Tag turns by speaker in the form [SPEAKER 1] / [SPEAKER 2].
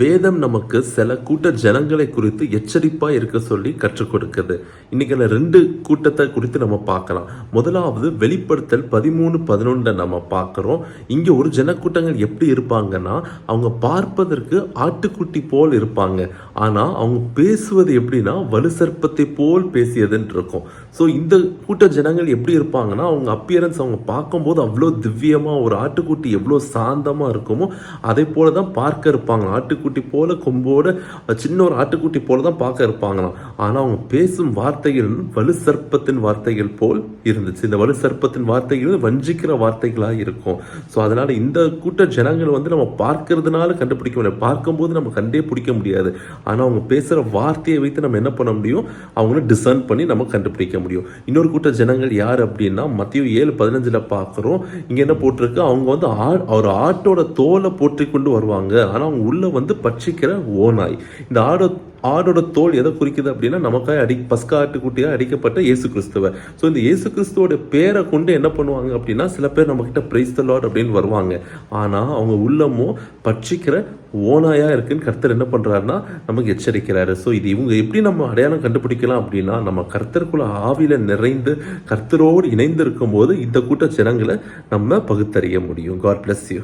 [SPEAKER 1] வேதம் நமக்கு சில கூட்ட ஜனங்களை குறித்து எச்சரிப்பாக இருக்க சொல்லி கற்றுக் கொடுக்குது. இன்றைக்கி அந்த ரெண்டு கூட்டத்தை குறித்து நம்ம பார்க்கலாம். முதலாவது வெளிப்படுத்தல் பதிமூணு பதினொன்றை நம்ம பார்க்குறோம். இங்கே ஒரு ஜனக்கூட்டங்கள் எப்படி இருப்பாங்கன்னா அவங்க பார்ப்பதற்கு ஆட்டுக்குட்டி போல் இருப்பாங்க. ஆனால் அவங்க பேசுவது எப்படின்னா வலு சர்ப்பத்தை போல் பேசியதுன்னு இருக்கும். ஸோ இந்த கூட்ட ஜனங்கள் எப்படி இருப்பாங்கன்னா அவங்க அப்பியரன்ஸ் அவங்க பார்க்கும்போது அவ்வளோ திவ்யமாக ஒரு ஆட்டுக்குட்டி எவ்வளோ சாந்தமாக இருக்குமோ அதே போல தான் பார்க்க இருப்பாங்க. ஆட்டுக்குட்டி போல கொம்போட சின்ன ஒரு ஆட்டுக்குட்டி போல தான் பார்க்க இருப்பாங்களாம். ஆனால் அவங்க பேசும் வார்த்தைகள் வலு சர்ப்பத்தின் வார்த்தைகள் போல் இருந்துச்சு. இந்த வலு சர்ப்பத்தின் வார்த்தைகள் வஞ்சிக்கிற வார்த்தைகளாக இருக்கும். ஸோ அதனால இந்த கூட்ட ஜனங்கள் வந்து நம்ம பார்க்கறதுனால கண்டுபிடிக்க முடியாது பார்க்கும்போது நம்ம கண்டே பிடிக்க முடியாது. ஆனால் அவங்க பேசுகிற வார்த்தையை வைத்து நம்ம என்ன பண்ண முடியும்? அவங்கள டிசர்ன் பண்ணி நம்ம கண்டுபிடிக்க முடியும். இன்னொரு கூட்ட ஜனங்கள் யார் அப்படின்னா மத்திய ஏழு பதினஞ்சுல பார்க்குறோம். இங்க என்ன போட்டிருக்கு? அவங்க வந்து ஆ- ஒரு ஆட்டோட தோலை போற்றி கொண்டு வருவாங்க. ஆனால் அவங்க உள்ள வந்து வந்து பட்சிக்கிற ஓநாய். இந்த ஆடோ ஆடோட தோல் எதை குறிக்குது அப்படின்னா நமக்காக அடி பஸ்கா ஆட்டுக்குட்டியாக அடிக்கப்பட்ட இயேசு கிறிஸ்துவ. ஸோ இந்த இயேசு கிறிஸ்துவோட பேரை கொண்டு என்ன பண்ணுவாங்க அப்படின்னா சில பேர் நம்மக்கிட்ட பிரைஸ் த லார்ட் அப்படின்னு வருவாங்க. ஆனால் அவங்க உள்ளமோ பட்சிக்கிற ஓனாயாக இருக்குன்னு கர்த்தர் என்ன பண்ணுறாருன்னா நமக்கு எச்சரிக்கிறாரு. ஸோ இது இவங்க எப்படி நம்ம அடையாளம் கண்டுபிடிக்கலாம் அப்படின்னா நம்ம கர்த்தருக்குள்ள ஆவியில் நிறைந்து கர்த்தரோடு இணைந்து இருக்கும்போது இந்த கூட்ட ஜனங்களை நம்ம பகுத்தறிய முடியும். God bless you